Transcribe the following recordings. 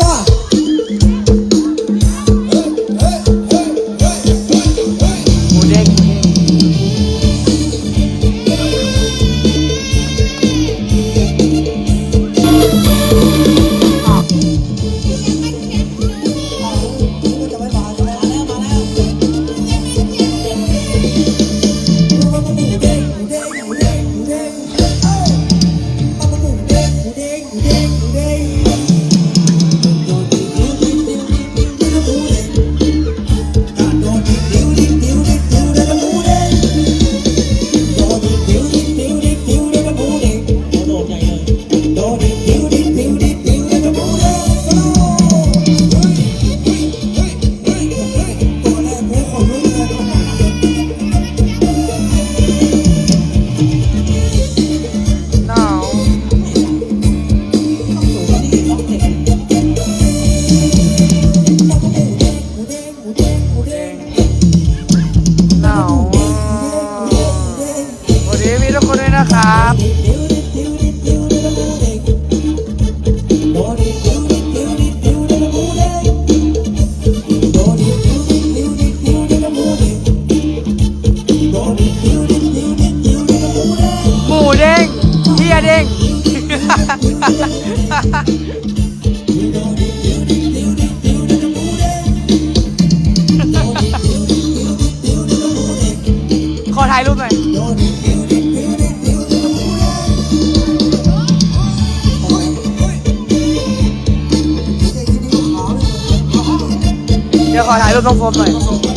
บ้า ขอถ่ายรูปหน่อยเดี๋ยวขอถ่ายรูปต้องโฟมหน่อย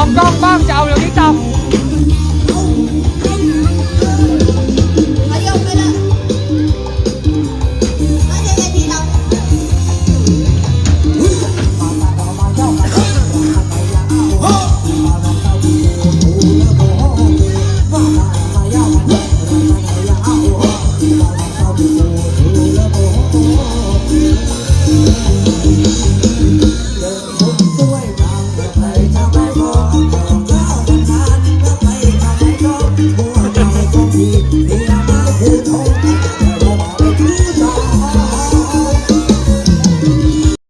còn con ban chậu được kiến tông